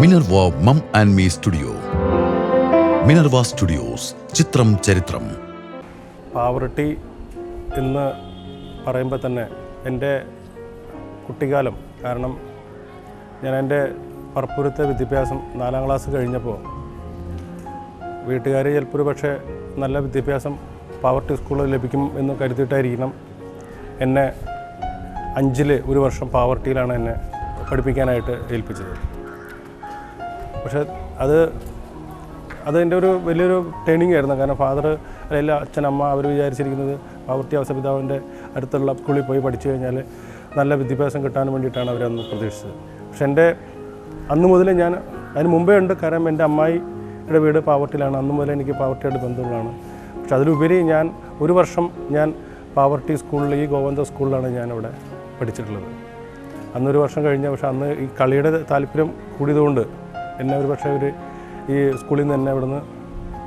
Minerva mom and me studio. Minerva studios ചിത്രം ചരിത്രം. പാവറട്ടി എന്ന് പറയുമ്പോൾ തന്നെ എന്റെ കുട്ടിക്കാലം കാരണം ഞാൻ എന്റെ പറപ്പുരത്തെ വിദ്യാഭ്യാസം നാലാം ക്ലാസ് കഴിഞ്ഞപ്പോൾ വീട്ടുകാർ ചിലപ്പോൾ പക്ഷേ നല്ല വിദ്യാഭ്യാസം പാവർട്ടി സ്കൂളിൽ ലഭിക്കും എന്ന് കരുതിയിട്ടായിരിക്കണം എന്നെ അഞ്ചിൽ ഒരു വർഷം പാവർട്ടിയിലാണ് എന്നെ പഠിപ്പിക്കാനായിട്ട് ഏൽപ്പിച്ചത്. പക്ഷേ അത് അത് എന്റെ ഒരു വലിയൊരു ടേണിംഗ് ആയിരുന്നു. കാരണം ഫാദർ അല്ലെങ്കിൽ അച്ഛൻ അമ്മ അവർ വിചാരിച്ചിരിക്കുന്നത് ആവർത്തി അവസ പിതാവിന്റെ അടുത്തുള്ള സ്കൂളിൽ പോയി പഠിച്ചു കഴിഞ്ഞാൽ നല്ല വിദ്യാഭ്യാസം കിട്ടാൻ വേണ്ടിയിട്ടാണ് അവരന്ന് പ്രതീക്ഷിച്ചത്. പക്ഷെ എന്റെ അന്ന് മുതൽ ഞാൻ അതിന് മുമ്പേ ഉണ്ട്. കാരണം എന്റെ അമ്മായിയുടെ വീട് പാവർട്ടിയിലാണ്. അന്ന് മുതൽ എനിക്ക് പാവർട്ടിയായിട്ട് ബന്ധമുള്ളതാണ്. പക്ഷെ അതിലുപരി ഞാൻ ഒരു വർഷം ഞാൻ പാവർട്ടി സ്കൂളിൽ ഈ ഗോവന്ത സ്കൂളിലാണ് ഞാനിവിടെ പഠിച്ചിട്ടുള്ളത്. അന്നൊരു വർഷം കഴിഞ്ഞ പക്ഷെ അന്ന് ഈ കളിയുടെ താല്പര്യം കൂടിയതുകൊണ്ട് എന്നെ ഒരു പക്ഷേ ഒരു ഈ സ്കൂളിൽ നിന്ന് തന്നെ ഇവിടുന്ന്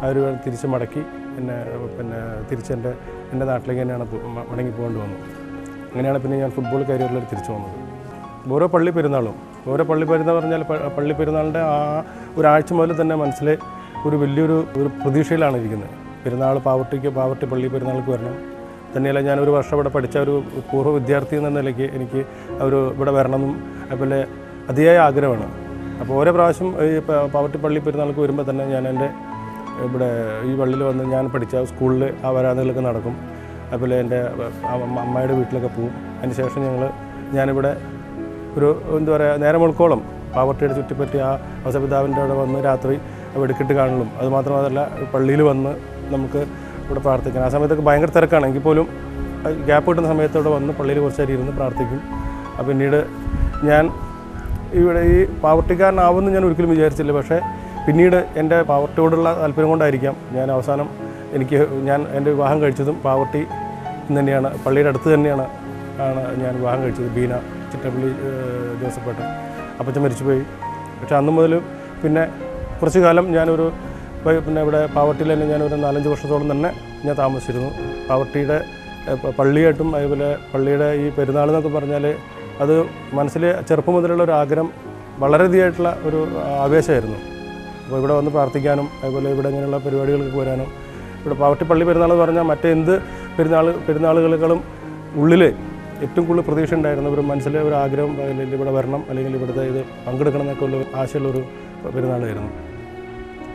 അവർ തിരിച്ച് മടക്കി എന്നെ പിന്നെ തിരിച്ച് എന്റെ നാട്ടിലേക്ക് തന്നെയാണ് മടങ്ങി പോകേണ്ടി വന്നത്. അങ്ങനെയാണ് പിന്നെ ഞാൻ ഫുട്ബോൾ കരിയറിൽ തിരിച്ചു വന്നത്. ഓരോ പള്ളി പെരുന്നാളും ഓരോ പള്ളി പെരുന്നാൾ പറഞ്ഞാൽ പള്ളി പെരുന്നാളിന്റെ ആ ഒരാഴ്ച മുതൽ തന്നെ മനസ്സിൽ ഒരു വലിയൊരു ഒരു പ്രതീക്ഷയിലാണ് ഇരിക്കുന്നത്. പെരുന്നാൾ പാവട്ടിക്ക് പാവട്ടി പള്ളി പെരുന്നാൾക്ക് വരണം. തന്നെയല്ല ഞാൻ ഒരു വർഷം ഇവിടെ പഠിച്ച ഒരു പൂർവ വിദ്യാർത്ഥി എന്ന നിലയ്ക്ക് എനിക്ക് ഒരു ഇവിടെ വരണമെന്നും അതുപോലെ അതിയായ ആഗ്രഹമാണ്. അപ്പോൾ ഓരോ പ്രാവശ്യം ഈ പാവട്ടി പള്ളി പെരുന്നാൾക്ക് വരുമ്പോൾ തന്നെ ഞാൻ എന്റെ ഇവിടെ ഈ പള്ളിയിൽ വന്ന് ഞാൻ പഠിച്ച സ്കൂളിൽ ആ വരാന്തകളൊക്കെ നടക്കും. അതുപോലെ എന്റെ അമ്മയുടെ വീട്ടിലൊക്കെ പോവും. അതിന് ശേഷം ഞങ്ങൾ ഞാനിവിടെ ഒരു എന്താ പറയുക നേരം മുൾക്കോളം പാവർട്ടിയുടെ ചുറ്റിപ്പറ്റി ആ അവസപിതാവിന്റെ അവിടെ വന്ന് രാത്രി എടുക്കിട്ട് കാണലും. അതുമാത്രമല്ല പള്ളിയിൽ വന്ന് നമുക്ക് ഇവിടെ പ്രാർത്ഥിക്കണം. ആ സമയത്തൊക്കെ ഭയങ്കര തിരക്കാണ്. എങ്കിൽ പോലും ഗ്യാപ്പ് കിട്ടുന്ന സമയത്ത് ഇവിടെ വന്ന് പള്ളിയിൽ കുറച്ച് നേരം ഇരുന്ന് പ്രാർത്ഥിക്കും. പിന്നീട് ഞാൻ ഇവിടെ ഈ പാവർട്ടിക്കാരനാവുമെന്ന് ഞാൻ ഒരിക്കലും വിചാരിച്ചില്ല. പക്ഷേ പിന്നീട് എന്റെ പാവർട്ടിയോടുള്ള താല്പര്യം കൊണ്ടായിരിക്കാം ഞാൻ അവസാനം എനിക്ക് ഞാൻ എന്റെ വിവാഹം കഴിച്ചതും പാവർട്ടി തന്നെയാണ് പള്ളിയുടെ അടുത്ത് തന്നെയാണ് ആണ് ഞാൻ വിവാഹം കഴിച്ചത് ബീന ചിറ്റപ്പള്ളി ജോസഫേട്ട അപ്പച്ചൻ മരിച്ചുപോയി. പക്ഷേ അന്ന് മുതൽ പിന്നെ കുറച്ച് കാലം ഞാനൊരു പിന്നെ ഇവിടെ പാവർട്ടിയിൽ തന്നെ ഞാനൊരു നാലഞ്ച് വർഷത്തോളം തന്നെ ഞാൻ താമസിച്ചിരുന്നു. പാവർട്ടിയുടെ പള്ളിയായിട്ടും അതുപോലെ പള്ളിയുടെ ഈ പെരുന്നാൾ എന്നൊക്കെ പറഞ്ഞാൽ അത് മനസ്സിൽ ചെറുപ്പം മുതലുള്ള ഒരു ആഗ്രഹം വളരെയധികമായിട്ടുള്ള ഒരു ആവേശമായിരുന്നു. അപ്പോൾ ഇവിടെ വന്ന് പ്രാർത്ഥിക്കാനും അതുപോലെ ഇവിടെ ഇങ്ങനെയുള്ള പരിപാടികൾക്ക് വരാനും ഇവിടെ പാവട്ടി പള്ളി പെരുന്നാൾ എന്ന് പറഞ്ഞാൽ മറ്റെന്ത് പെരുന്നാൾ പെരുന്നാളുകളെക്കാളും ഉള്ളിൽ ഏറ്റവും കൂടുതൽ പ്രതീക്ഷ ഉണ്ടായിരുന്ന ഒരു മനസ്സിലെ ഒരു ആഗ്രഹം അല്ലെങ്കിൽ ഇവിടെ വരണം അല്ലെങ്കിൽ ഇവിടുത്തെ ഇത് പങ്കെടുക്കണം എന്നൊക്കെ ഉള്ള ആശയമുള്ളൊരു പെരുന്നാളായിരുന്നു.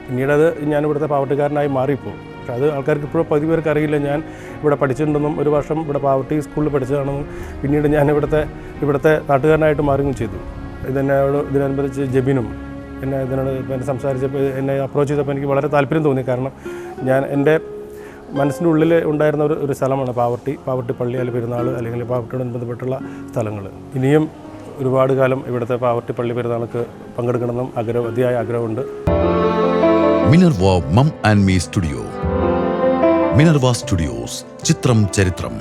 പിന്നീടത് ഇവിടുത്തെ പാവട്ടിക്കാരനായി മാറിപ്പോൾ പക്ഷെ അത് ആൾക്കാർക്ക് ഇപ്പോഴും പകുതി പേർക്ക് അറിയില്ല. ഞാൻ ഇവിടെ പഠിച്ചിട്ടുണ്ടെന്നും ഒരു വർഷം ഇവിടെ പാവർട്ടി സ്കൂളിൽ പഠിച്ചതാണെന്നും പിന്നീട് ഞാൻ ഇവിടുത്തെ ഇവിടുത്തെ നാട്ടുകാരനായിട്ട് മാറുകയും ചെയ്തു. ഇതെന്നോട് ഇതിനനുബന്ധിച്ച് ജബിനും എന്നെ ഇതിനോട് എന്നെ സംസാരിച്ചപ്പോൾ എന്നെ അപ്രോച്ച് ചെയ്തപ്പോൾ എനിക്ക് വളരെ താല്പര്യം തോന്നി. കാരണം ഞാൻ എന്റെ മനസ്സിന്റെ ഉള്ളിൽ ഉണ്ടായിരുന്ന ഒരു ഒരു സ്ഥലമാണ് പാവർട്ടി പാവർട്ടി പള്ളി അല്ലെങ്കിൽ പെരുന്നാൾ അല്ലെങ്കിൽ പാവർട്ടിയോട് ബന്ധപ്പെട്ടുള്ള സ്ഥലങ്ങൾ. ഇനിയും ഒരുപാട് കാലം ഇവിടുത്തെ പാവർട്ടി പള്ളി പെരുന്നാൾക്ക് പങ്കെടുക്കണമെന്നും ആഗ്രഹം അതിയായ ആഗ്രഹമുണ്ട്. Minerva mom and me studio Minerva studios ചിത്രം ചരിത്രം